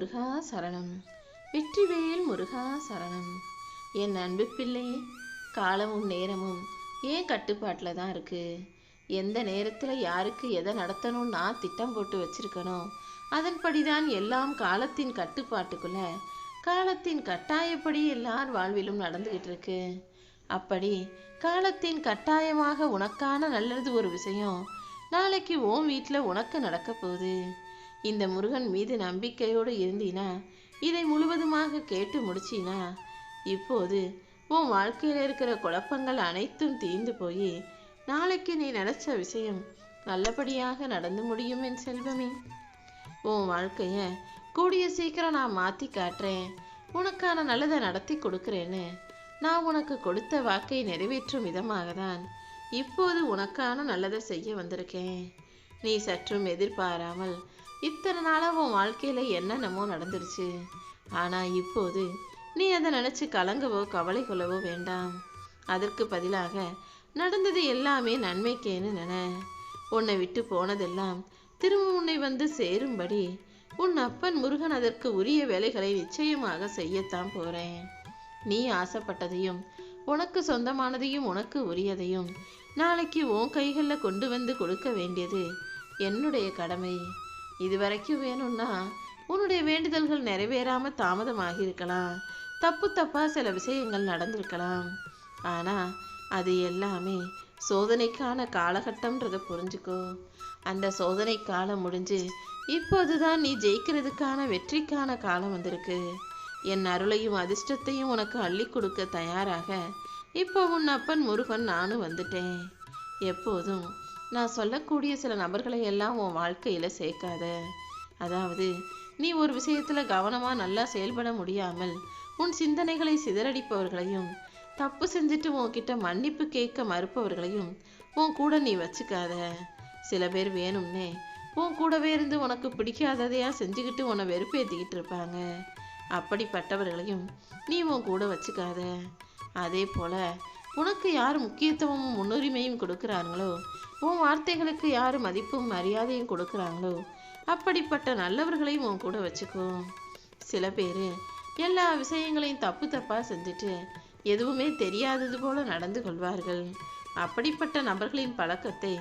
முருகா சரணம். வெற்றிவேல் முருகா சரணம். என் அன்பு பிள்ளையே காலமும் நேரமும் ஏன் கட்டுப்பாட்டில் தான் இருக்கு? எந்த நேரத்தில் யாருக்கு எதை நடத்தணும்னு நான் திட்டம் போட்டு வச்சிருக்கணும் அதன்படி தான் எல்லாம் காலத்தின் கட்டுப்பாட்டுக்குள்ள காலத்தின் கட்டாயப்படி எல்லார் வாழ்விலும் நடந்துகிட்டு இருக்கு. அப்படி காலத்தின் கட்டாயமாக உனக்கான நல்லது ஒரு விஷயம் நாளைக்கு ஓம் வீட்டில் உனக்கு நடக்க போகுது. இந்த முருகன் மீது நம்பிக்கையோடு இருந்தீனா இதை முழுவதுமாக கேட்டு முடிச்சினா இப்போது உன் வாழ்க்கையில் இருக்கிற குழப்பங்கள் அனைத்தும் தீர்ந்து போய் நாளைக்கு நீ நினைச்ச விஷயம் நல்லபடியாக நடந்து முடியும் என் செல்வமே. உன் வாழ்க்கைய கூடிய சீக்கிரம் நான் மாற்றி காட்டுறேன். உனக்கான நல்லதை நடத்தி கொடுக்குறேன்னு நான் உனக்கு கொடுத்த வாக்கை நிறைவேற்றும் விதமாக தான் இப்போது உனக்கான நல்லதை செய்ய வந்திருக்கேன். நீ சற்றும் எதிர்பாராமல் இத்தனை நாளாக உன் வாழ்க்கையில் என்னென்னமோ நடந்துருச்சு. ஆனால் இப்போது நீ அதை நினச்சி கலங்கவோ கவலை கொள்ளவோ வேண்டாம். அதற்கு பதிலாக நடந்தது எல்லாமே நன்மைக்கேன்னு நின. உன்னை விட்டு போனதெல்லாம் திரும்ப உன்னை வந்து சேரும்படி உன் அப்பன் முருகன் அதற்கு உரிய வேலைகளை நிச்சயமாக செய்யத்தான் போகிறேன் நீ ஆசைப்பட்டதையும் உனக்கு சொந்தமானதையும் உனக்கு உரியதையும் நாளைக்கு உன் கைகளில் கொண்டு வந்து கொடுக்க வேண்டியது என்னுடைய கடமை. இதுவரைக்கும் வேணும்னா உன்னுடைய வேண்டுதல்கள் நிறைவேறாம தாமதமாகி இருக்கலாம் தப்பு தப்பா சில விஷயங்கள் நடந்திருக்கலாம். ஆனா அது எல்லாமே சோதனைக்கான காலகட்டம்ன்றத புரிஞ்சுக்கோ. அந்த சோதனை காலம் முடிஞ்சு இப்போதுதான் நீ ஜெயிக்கிறதுக்கான வெற்றிக்கான காலம் வந்திருக்கு. என் அருளையும் அதிர்ஷ்டத்தையும் உனக்கு அள்ளி கொடுக்க தயாராக இப்போ உன் அப்பன் முருகன் நானும் வந்துட்டேன். எப்போதும் நான் சொல்லக்கூடிய சில நபர்களை எல்லாம் உன் வாழ்க்கையில் சேர்க்காத. அதாவது நீ ஒரு விஷயத்தில் கவனமாக நல்லா செயல்பட முடியாமல் உன் சிந்தனைகளை சிதறடிப்பவர்களையும் தப்பு செஞ்சுட்டு உன்கிட்ட மன்னிப்பு கேட்க மறுப்பவர்களையும் உன் கூட நீ வச்சுக்காத. சில பேர் வேணும்னே உன் கூடவே இருந்து உனக்கு பிடிக்காததையா செஞ்சுக்கிட்டு உன்னை வெறுப்பேற்றிக்கிட்டு இருப்பாங்க. அப்படிப்பட்டவர்களையும் நீ உன் கூட வச்சுக்காத. அதே போல உனக்கு யார் முக்கியத்துவமும் முன்னுரிமையும் கொடுக்குறாங்களோ உன் வார்த்தைகளுக்கு யார் மதிப்பும் மரியாதையும் கொடுக்குறாங்களோ? அப்படிப்பட்ட நல்லவர்களையும் உன் கூட வச்சுக்கோ. சில பேர் எல்லா விஷயங்களையும் தப்பு தப்பாக செஞ்சுட்டு எதுவுமே தெரியாதது போல நடந்து கொள்வார்கள். அப்படிப்பட்ட நபர்களின் பழக்கத்தை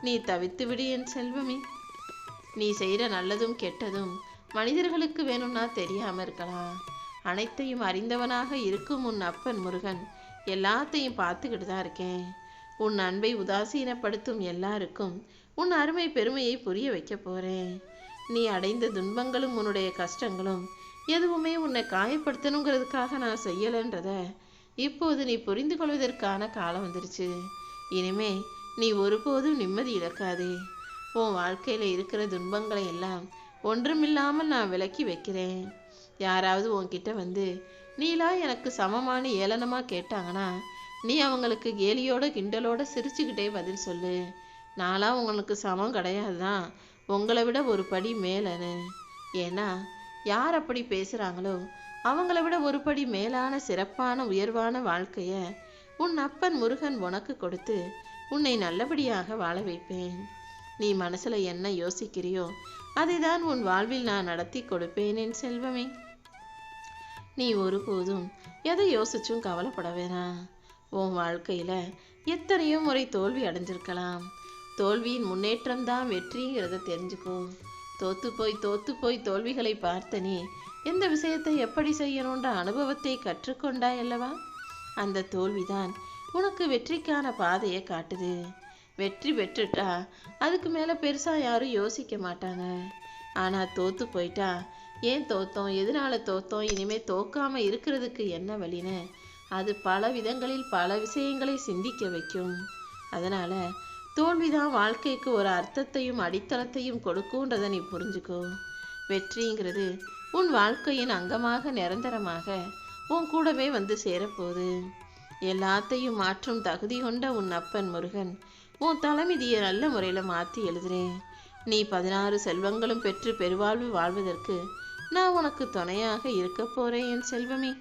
நீ தவித்து விடு என் செல்வமே. நீ செய்கிற நல்லதும் கெட்டதும் மனிதர்களுக்கு வேணும்னா தெரியாமல் இருக்கலாம். அனைத்தையும் அறிந்தவனாக இருக்கும் உன் அப்பன் முருகன் எல்லாத்தையும் பார்த்துக்கிட்டு தான் இருக்கேன். உன் அன்பை உதாசீனப்படுத்தும் எல்லாருக்கும் உன் அருமை பெருமையை புரிய வைக்க போறேன். நீ அடைந்த துன்பங்களும் உன்னுடைய கஷ்டங்களும் எதுவுமே உன்னை காயப்படுத்தணுங்கிறதுக்காக நான் செய்யலைன்றத இப்போது நீ புரிந்து கொள்வதற்கான காலம் வந்துருச்சு. இனிமே நீ ஒருபோதும் நிம்மதி இழக்காதே. உன் வாழ்க்கையில் இருக்கிற துன்பங்களை எல்லாம் ஒன்றுமில்லாமல் நான் விலக்கி வைக்கிறேன். யாராவது உன்கிட்ட வந்து நீலா எனக்கு சமமான ஏளனமாக கேட்டாங்கன்னா நீ அவங்களுக்கு கேலியோட கிண்டலோட சிரிச்சுக்கிட்டே பதில் சொல்லு. நான்லாம் உங்களுக்கு சமம் கிடையாது தான் உங்களை விட ஒரு படி மேலன்னு ஏன்னா யார் அப்படி பேசுகிறாங்களோ அவங்கள விட ஒரு படி மேலான சிறப்பான உயர்வான வாழ்க்கைய உன் அப்பன் முருகன் உனக்கு கொடுத்து உன்னை நல்லபடியாக வாழ வைப்பேன். நீ மனசுல என்ன யோசிக்கிறியோ அதைதான் உன் வாழ்வில் நான் நடத்தி கொடுப்பேன் என் செல்வமே. நீ ஒருபோதும் எதை யோசிச்சும் கவலைப்பட வேணாம். உன் வாழ்க்கையில் எத்தனையோ முறை தோல்வி அடைஞ்சிருக்கலாம். தோல்வியின் முன்னேற்றம் தான் வெற்றிங்கிறத தெரிஞ்சுக்கோ. தோத்து போய் தோத்து போய் தோல்விகளை பார்த்த நீ எந்த விஷயத்தை எப்படி செய்யணுன்ற அனுபவத்தை கற்றுக்கொண்டாய் அல்லவா? அந்த தோல்விதான் உனக்கு வெற்றிக்கான பாதையை காட்டுது. வெற்றி பெற்றுட்டா அதுக்கு மேலே பெருசாக யாரும் யோசிக்க மாட்டாங்க. ஆனால் தோத்து போயிட்டா ஏன் தோத்தோம் எதனால தோத்தோம் இனிமேல் தோக்காமல் இருக்கிறதுக்கு என்ன வழின்னு அது பல விதங்களில் பல விஷயங்களை சிந்திக்க வைக்கும். அதனால தோல்விதான் வாழ்க்கைக்கு ஒரு அர்த்தத்தையும் அடித்தளத்தையும் கொடுக்குன்றதை நீ புரிஞ்சுக்கோ. வெற்றிங்கிறது உன் வாழ்க்கையின் அங்கமாக நிரந்தரமாக உன் கூடவே வந்து சேரப்போகுது. எல்லாத்தையும் மாற்றும் தகுதி கொண்ட உன் அப்பன் முருகன் உன் தலைவிதியை நல்ல முறையில் மாற்றி எழுதுறேன். நீ பதினாறு செல்வங்களும் பெற்று பெருவாழ்வு வாழ்வதற்கு நான் உனக்கு துணையாக இருக்க போறேன் என் செல்வமே.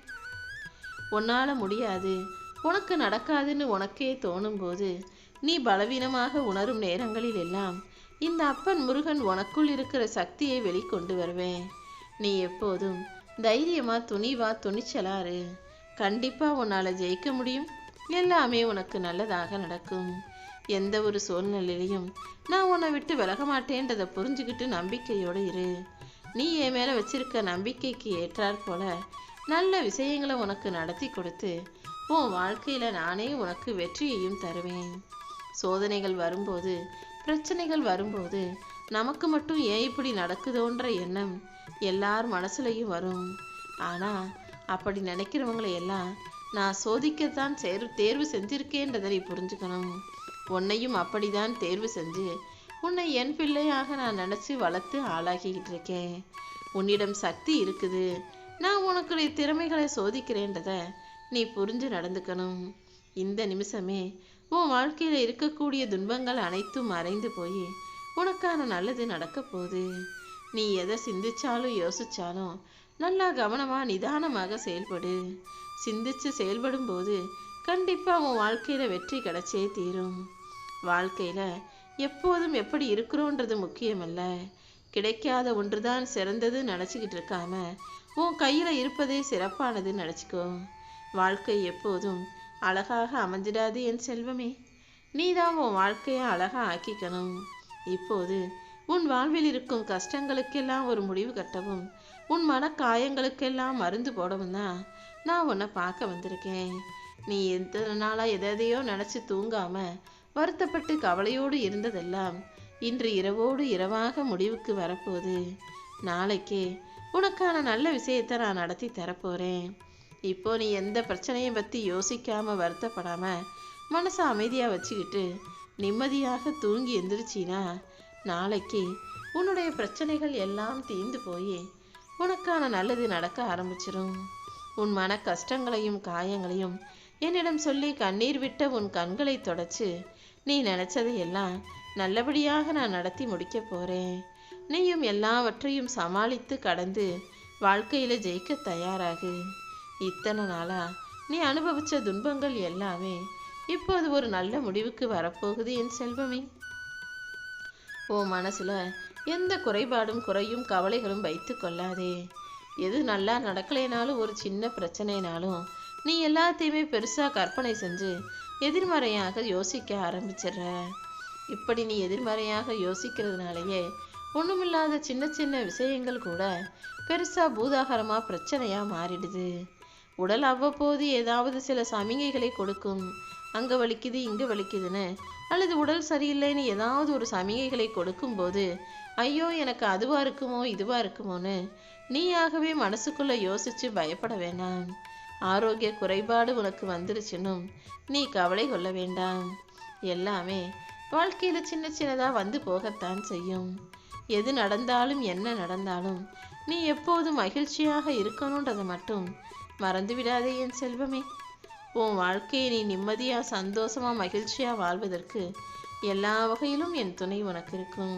உன்னால் முடியாது. உனக்கு நடக்காதுன்னு உனக்கே தோணும் போது நீ பலவீனமாக உணரும் நேரங்களில் எல்லாம் இந்த அப்பன் முருகன் உனக்குள் இருக்கிற சக்தியை வெளிக்கொண்டு வருவேன். நீ எப்போதும் தைரியமா துணிவா துணிச்சலா கண்டிப்பா உன்னால ஜெயிக்க முடியும். எல்லாமே உனக்கு நல்லதாக நடக்கும். எந்த ஒரு சூழ்நிலையிலையும் நான் உன்னை விட்டு விலக மாட்டேன்றதை புரிஞ்சுக்கிட்டு நம்பிக்கையோடு இரு. நீ என் மேலே வச்சிருக்க நம்பிக்கைக்கு ஏற்றாற் போல நல்ல விஷயங்களை உனக்கு நடத்தி கொடுத்து உன் வாழ்க்கையில நானே உனக்கு வெற்றியையும் தருவேன். சோதனைகள் வரும்போது பிரச்சனைகள் வரும்போது நமக்கு மட்டும் ஏன் இப்படி நடக்குதோன்ற எண்ணம் எல்லார் மனசுலையும் வரும். ஆனா அப்படி நினைக்கிறவங்களை எல்லாம் நான் சோதிக்கத்தான் சேர் தேர்வு செஞ்சிருக்கேன்றதை நீ புரிஞ்சுக்கணும். உன்னையும் அப்படிதான் தேர்வு செஞ்சு உன்னை என் பிள்ளையாக நான் நினச்சி வளர்த்து ஆளாகிக்கிட்டு இருக்கேன். உன்னிடம் சக்தி இருக்குது. நான் உனக்குடைய திறமைகளை சோதிக்கிறேன்றத நீ புரிஞ்சு நடந்துக்கணும். இந்த நிமிஷமே உன் வாழ்க்கையில் இருக்கக்கூடிய துன்பங்கள் அனைத்தும் மறைந்து போய் உனக்கான நல்லது நடக்க போகுது. நீ எதை சிந்திச்சாலும் யோசிச்சாலும் நல்லா கவனமாக நிதானமாக செயல்படு. சிந்திச்சு செயல்படும் போது கண்டிப்பாக உன் வாழ்க்கையில் வெற்றி கிடைச்சே தீரும். வாழ்க்கையில் எப்போதும் எப்படி இருக்கிறோன்றது முக்கியமல்ல. கிடைக்காத ஒன்றுதான் சிறந்தது நினச்சிக்கிட்டு இருக்காம உன் கையில் இருப்பதே சிறப்பானது நினச்சிக்கோ. வாழ்க்கை எப்போதும் அழகாக அமைஞ்சிடாது என் செல்வமே. நீதான் உன் வாழ்க்கையை அழகா ஆக்கிக்கணும். இப்போது உன் வாழ்வில் இருக்கும் கஷ்டங்களுக்கெல்லாம் ஒரு முடிவு கட்டவும் உன் மன காயங்களுக்கெல்லாம் மருந்து போடவும் தான் நான் உன்னை பார்க்க வந்திருக்கேன். நீ எத்தனை நாளாக எதையோ நினச்சி தூங்காம வருத்தப்பட்டு கவலையோடு இருந்ததெல்லாம் இன்று இரவோடு இரவாக முடிவுக்கு வரப்போகுது. நாளைக்கே உனக்கான நல்ல விஷயத்தை நான் நடத்தி தரப்போகிறேன் இப்போ நீ எந்த பிரச்சனையும் பற்றி யோசிக்காம வருத்தப்படாமல் மனசை அமைதியாக வச்சுக்கிட்டு நிம்மதியாக தூங்கி எந்திரிச்சினா நாளைக்கு உன்னுடைய பிரச்சனைகள் எல்லாம் தீர்ந்து போய் உனக்கான நல்லது நடக்க ஆரம்பிச்சிடும் உன் மன கஷ்டங்களையும் காயங்களையும் என்னிடம் சொல்லி கண்ணீர் விட்ட உன் கண்களை தொடச்சு நீ நினச்சதையெல்லாம் நல்லபடியாக நான் நடத்தி முடிக்க போகிறேன் நீயும் எல்லாவற்றையும் சமாளித்து கடந்து வாழ்க்கையில ஜெயிக்க தயாராகு. இத்தனை நாளா நீ அனுபவிச்ச துன்பங்கள் எல்லாமே இப்போது ஒரு நல்ல முடிவுக்கு வரப்போகுது என் செல்வமே. ஓ மனசுல எந்த குறைபாடும் குறையும் கவலைகளும் வைத்து கொள்ளாதே. எது நல்லா நடக்கலைனாலும் ஒரு சின்ன பிரச்சனைனாலும் நீ எல்லாத்தையுமே பெருசா கற்பனை செஞ்சு எதிர்மறையாக யோசிக்க ஆரம்பிச்சிடுற. இப்படி நீ எதிர்மறையாக யோசிக்கிறதுனாலயே ஒன்றுமில்லாத சின்ன சின்ன விஷயங்கள் கூட பெருசாக பூதாகரமாக பிரச்சனையாக மாறிடுது. உடல் அவ்வப்போது ஏதாவது சில சமிகைகளை கொடுக்கும். அங்கே வலிக்குது இங்கே வலிக்குதுன்னு. அல்லது உடல் சரியில்லைன்னு ஏதாவது ஒரு சமிகைகளை கொடுக்கும்போது ஐயோ எனக்கு அதுவா இருக்குமோ இதுவா இருக்குமோன்னு நீயாகவே மனசுக்குள்ள யோசிச்சு பயப்பட வேண்டாம். ஆரோக்கிய குறைபாடு உனக்கு வந்துருச்சுன்னும் நீ கவலை கொள்ள வேண்டாம். எல்லாமே வாழ்க்கையில சின்ன சின்னதா வந்து போகத்தான் செய்யும். எது நடந்தாலும் என்ன நடந்தாலும் நீ எப்போதும் மகிழ்ச்சியாக இருக்கணுன்றதை மட்டும் மறந்து விடாதே என் செல்வமே. உன் வாழ்க்கையை நீ நிம்மதியாக சந்தோஷமா மகிழ்ச்சியாக வாழ்வதற்கு எல்லா வகையிலும் என் துணை உனக்கு இருக்கும்.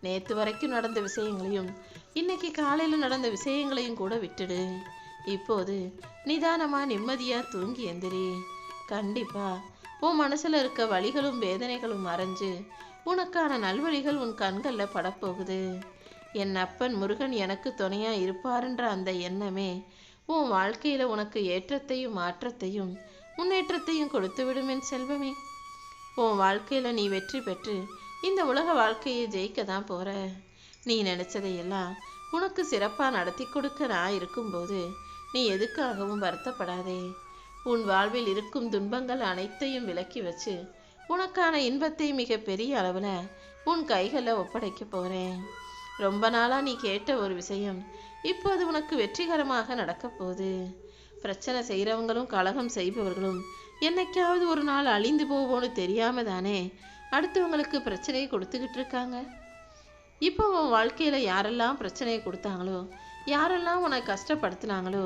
நேற்று வரைக்கும் நடந்த விஷயங்களையும் இன்னைக்கு காலையில் நடந்த விஷயங்களையும் கூட விட்டுடு. இப்போது நிதானமாக நிம்மதியாக தூங்கி எந்திரி. கண்டிப்பா உன் மனசில் இருக்க வழிகளும் வேதனைகளும் மறைஞ்சு உனக்கான நல்வழிகள் உன் கண்களில் படப்போகுது. என் அப்பன் முருகன் எனக்கு துணையா இருப்பாருன்ற அந்த எண்ணமே உன் வாழ்க்கையில உனக்கு ஏற்றத்தையும் மாற்றத்தையும் முன்னேற்றத்தையும் கொடுத்து விடும் என் செல்வமே. உன் வாழ்க்கையில நீ வெற்றி பெற்று இந்த உலக வாழ்க்கையை ஜெயிக்க தான் போற. நீ நினைச்சதையெல்லாம் உனக்கு சிறப்பா நடத்தி கொடுக்க நான் இருக்கும்போது நீ எதுக்காகவும் வருத்தப்படாதே. உன் வாழ்வில் இருக்கும் துன்பங்கள் அனைத்தையும் விலக்கி வச்சு உனக்கான இன்பத்தை மிக பெரிய அளவில் உன் கைகளில் ஒப்படைக்க போகிறேன் ரொம்ப நாளாக நீ கேட்ட ஒரு விஷயம் இப்போது உனக்கு வெற்றிகரமாக நடக்க போகுது. பிரச்சனை செய்கிறவங்களும் கலகம் செய்பவர்களும் என்னைக்காவது ஒரு நாள் அழிந்து போவோன்னு தெரியாம தானே அடுத்தவங்களுக்கு பிரச்சனையை கொடுத்துக்கிட்டு இருக்காங்க? இப்போ உன் வாழ்க்கையில் யாரெல்லாம் பிரச்சனையை கொடுத்தாங்களோ யாரெல்லாம் உன்னை கஷ்டப்படுத்தினாங்களோ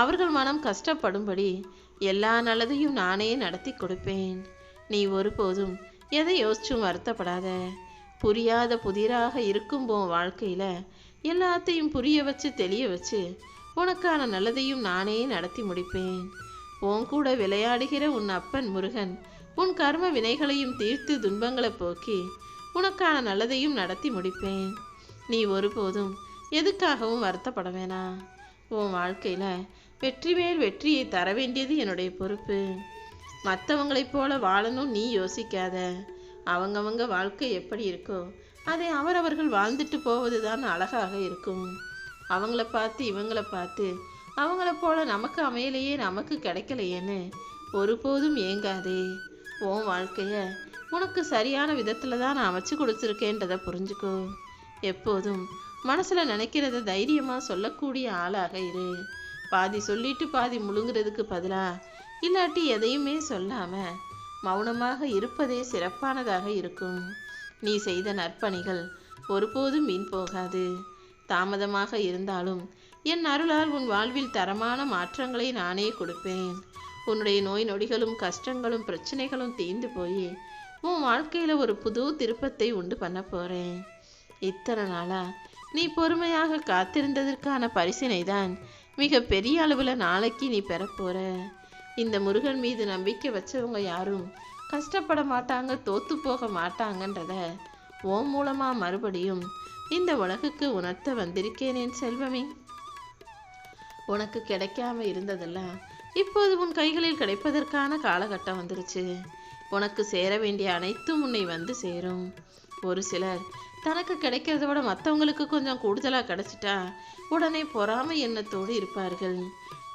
அவர்கள் மனம் கஷ்டப்படும்படி எல்லா நல்லதையும் நானே நடத்தி கொடுப்பேன். நீ ஒருபோதும் எதை யோசிச்சும் வருத்தப்படாத. புரியாத புதிராக இருக்கும் போ வாழ்க்கையில் எல்லாத்தையும் புரிய வச்சு தெளிய வச்சு உனக்கான நல்லதையும் நானே நடத்தி முடிப்பேன். உன் கூட விளையாடுகிற உன் அப்பன் முருகன் உன் கர்ம வினைகளையும் தீர்த்து துன்பங்களை போக்கி உனக்கான நல்லதையும் நடத்தி முடிப்பேன். நீ ஒருபோதும் எதுக்காகவும் வருத்தப்பட வேணாம். உன் வாழ்க்கையில் வெற்றி மேல் வெற்றியை தர வேண்டியது என்னுடைய பொறுப்பு. மற்றவங்களைப் போல வாழணும் நீ யோசிக்காத. அவங்கவங்க வாழ்க்கை எப்படி இருக்கோ அதை அவரவர்கள் வாழ்ந்துட்டு போவது தான் அழகாக இருக்கும். அவங்கள பார்த்து இவங்கள பார்த்து அவங்கள போல நமக்கு அமையலையே நமக்கு கிடைக்கலையேன்னு ஒருபோதும் ஏங்காதே. உன் வாழ்க்கைய உனக்கு சரியான விதத்தில் தான் நான் அமைச்சு கொடுத்துருக்கேன்றதை புரிஞ்சுக்கோ. எப்போதும் மனசில் நினைக்கிறத தைரியமாக சொல்லக்கூடிய ஆளாக இரு. பாதி சொல்லிட்டு பாதி முழுங்குறதுக்கு பதிலாக இல்லாட்டி எதையுமே சொல்லாமல் மௌனமாக இருப்பதே சிறப்பானதாக இருக்கும். நீ செய்த நற்பணிகள் ஒருபோதும் வீண் போகாது. தாமதமாக இருந்தாலும் என் அருளால் உன் வாழ்வில் தரமான மாற்றங்களை நானே கொடுப்பேன். உன்னுடைய நோய் நொடிகளும் கஷ்டங்களும் பிரச்சனைகளும் தீர்ந்து போய் உன் வாழ்க்கையில் ஒரு புது திருப்பத்தை உண்டு பண்ண போகிறேன் இத்தனை நாளா நீ பொறுமையாக காத்திருந்ததற்கான பரிசினை தான் மிக பெரிய அளவில் நாளைக்கு நீ பெறப்போற இந்த முருகன் மீது நம்பிக்கை வச்சவங்க யாரும் கஷ்டப்பட மாட்டாங்க தோத்து போக மாட்டாங்கன்றத ஓ மூலமா மறுபடியும் இந்த உலகுக்கு உணர்த்த வந்திருக்கேன் என் செல்வமே. உனக்கு கிடைக்காம இருந்ததெல்லாம் இப்போது உன் கைகளில் கிடைப்பதற்கான காலகட்டம் வந்துருச்சு. உனக்கு சேர வேண்டிய அனைத்தும் உன்னை வந்து சேரும். ஒரு சிலர் தனக்கு கிடைக்கிறத விட மற்றவங்களுக்கு கொஞ்சம் கூடுதலாக கிடைச்சிட்டா உடனே பொறாமை எண்ணத்தோடு இருப்பார்கள்.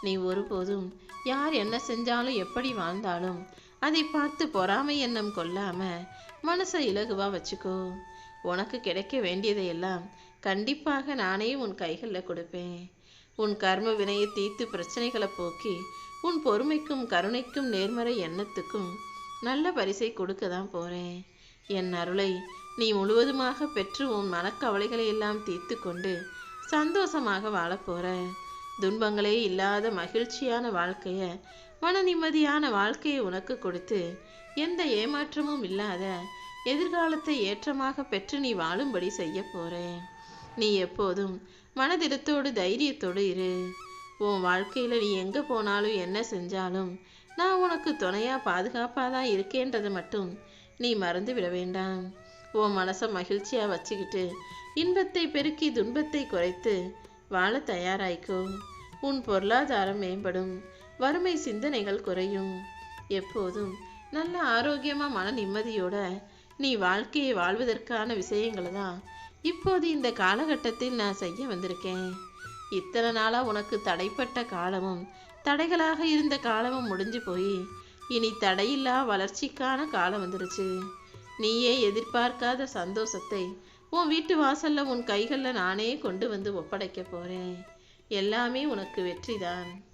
நீ ஒருபோதும் யார் என்ன செஞ்சாலும் எப்படி வாழ்ந்தாலும் அதை பார்த்து பொறாமை எண்ணம் கொள்ளாம மனசை இலகுவா வச்சுக்கோ. உனக்கு கிடைக்க வேண்டியதையெல்லாம் கண்டிப்பாக நானே உன் கைகளில் கொடுப்பேன். உன் கர்ம வினையை தீர்த்து பிரச்சனைகளை போக்கி உன் பொறுமைக்கும் கருணைக்கும் நேர்மறை எண்ணத்துக்கும் நல்ல பரிசை கொடுக்க தான் போறேன். என் அருளை நீ முழுவதுமாக பெற்று உன் மனக்கவலைகளை எல்லாம் தீர்த்து கொண்டு சந்தோஷமாக வாழப்போற துன்பங்களே இல்லாத மகிழ்ச்சியான வாழ்க்கைய மன நிம்மதியான வாழ்க்கையை உனக்கு கொடுத்து எந்த ஏமாற்றமும் இல்லாத எதிர்காலத்தை ஏற்றமாக பெற்று நீ வாழும்படி செய்ய போறேன். நீ எப்போதும் மனதிடத்தோடு தைரியத்தோடு இரு. உன் வாழ்க்கையில் நீ எங்கே போனாலும் என்ன செஞ்சாலும் நான் உனக்கு துணையாக பாதுகாப்பாக தான் இருக்கேன்றதை மட்டும் நீ மறந்து விட வேண்டாம். உன் மனசை மகிழ்ச்சியாக வச்சுக்கிட்டு இன்பத்தை பெருக்கி துன்பத்தை குறைத்து வாழ தயாராய்க்கோ உன் பொருளாதாரம் மேம்படும். வறுமை சிந்தனைகள் குறையும். எப்போதும் நல்ல ஆரோக்கியமாக மன நிம்மதியோட நீ வாழ்க்கையை வாழ்வதற்கான விஷயங்களை தான் இப்போது இந்த காலகட்டத்தில் நான் செய்ய வந்திருக்கேன். இத்தனை நாளாக உனக்கு தடைப்பட்ட காலமும் தடைகளாக இருந்த காலமும் முடிஞ்சு போய் இனி தடையில்லா வளர்ச்சிக்கான காலம் வந்துருச்சு. நீயே எதிர்பார்க்காத சந்தோஷத்தை உன் வீட்டு வாசல்ல உன் கைகளில் நானே கொண்டு வந்து ஒப்படைக்க போறேன். எல்லாமே உனக்கு வெற்றிதான்.